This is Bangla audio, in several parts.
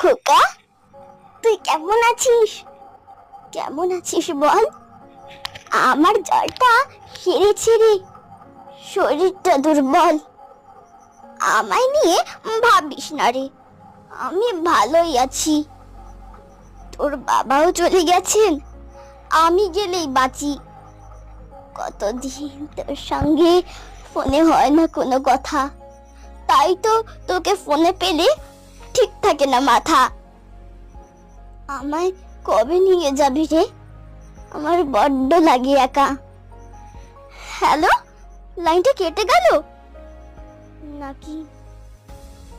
খোকা, তুই কেমন আছিস? কেমন আছিস বল? আমার জ্বরটা সেরেছে রে শরীরটা দুর্বল। আমায় নিয়ে ভাবিস না রে, আমি ভালোই আছি। তোর বাবাও চলে গেছেন, আমি গেলেই বাঁচি। কতদিন তোর সঙ্গে ফোনে হয় না কোনো কথা। তাই তো তোকে ফোনে পেলে ঠিক থাকে না, মাথা। আমায় কবে নিয়ে যাবি রে? আমার বড্ড লাগে একা। হ্যালো, লাইনটা কেটে গেল? নাকি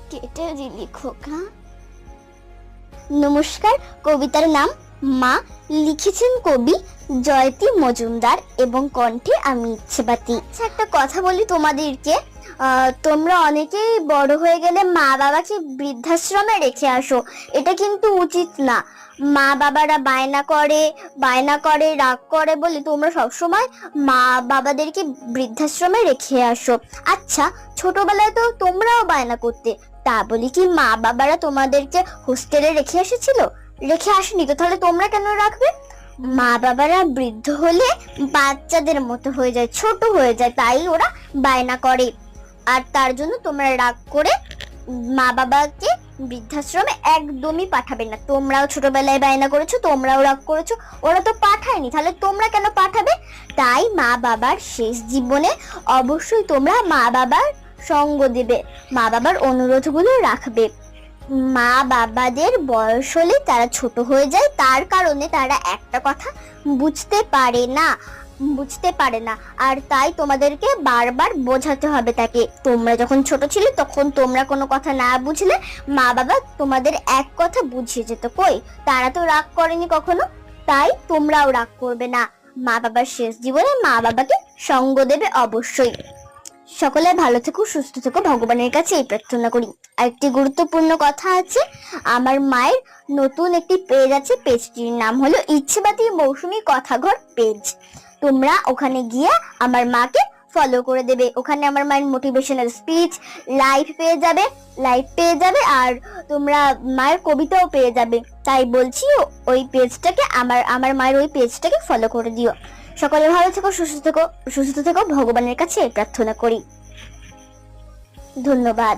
কেটে দিলি খোকা? নমস্কার, কবিতার নাম মা। লিখেছেন কবি জয়তী মজুমদার এবং কণ্ঠে আমি ইচ্ছেবাতি। আচ্ছা একটা কথা বলি তোমাদেরকে। তোমরা অনেকেই বড় হয়ে গেলে মা বাবাকে বৃদ্ধাশ্রমে রেখে আসো। এটা কিন্তু উচিত না। মা বাবারা বায়না করে বায়না করে, রাগ করে বলে তোমরা সবসময় মা বাবাদেরকে বৃদ্ধাশ্রমে রেখে আসো। আচ্ছা ছোটবেলায় তো তোমরাও বায়না করতে। তা বলি কি মা বাবারা তোমাদেরকে হোস্টেলে রেখে এসেছিল? রেখে আসেনি তো, তাহলে তোমরা কেন রাখবে? মা বাবারা বৃদ্ধ হলে বাচ্চাদের মতো হয়ে যায়, ছোট হয়ে যায়, তাই ওরা বায়না করে। আর তার জন্য তোমরা রাগ করে মা বাবাকে বৃদ্ধাশ্রমে একদমই পাঠাবে না। তোমরাও ছোটবেলায় বায়না করেছ, তোমরাও রাগ করেছ, ওরা তো পাঠায়নি। তাহলে তোমরা কেন পাঠাবে? তাই মা বাবার শেষ জীবনে অবশ্যই তোমরা মা বাবার সঙ্গ দেবে, মা বাবার অনুরোধগুলো রাখবে। মা বাবাদের বয়স হলে তারা ছোট হয়ে যায়, তার কারণে তারা একটা কথা বুঝতে পারে না। বুঝতে পারে না। আর তাই তোমাদেরকে বারবার বোঝাতে হবে তাকে। তোমরা যখন ছোট ছিলে, তখন তোমরা কোনো কথা না বুঝলে মা বাবা তোমাদের এক কথা বুঝিয়ে যেত। কই? তারা তো রাগ করেনি কখনো? তাই তোমরাও রাগ করবে না। মা বাবার শেষ জীবনে মা বাবাকে সঙ্গ দেবে অবশ্যই। সকলে ভালো থেকো, সুস্থ থেকো। ভগবানের কাছে এই প্রার্থনা করি। একটি গুরুত্বপূর্ণ কথা আছে। আমার মায়ের নতুন একটি পেজ আছে। পেজটির নাম হলো ইচ্ছেবাদী মৌসুমী কথাঘর পেজ তোমরা ওখানে গিয়ে আমার মাকে ফলো করে দেবে। ওখানে আমার মায়ের মোটিভেশনাল স্পিচ লাইভ পেয়ে যাবে লাইভ পেয়ে যাবে আর তোমরা মায়ের কবিতাও পেয়ে যাবে। তাই বলছি ওই পেজটাকে আমার আমার মায়ের ওই পেজটাকে ফলো করে দিও। সকলে ভালো থেকো, সুস্থ থেকো সুস্থ থেকো, ভগবানের কাছে প্রার্থনা করি। ধন্যবাদ।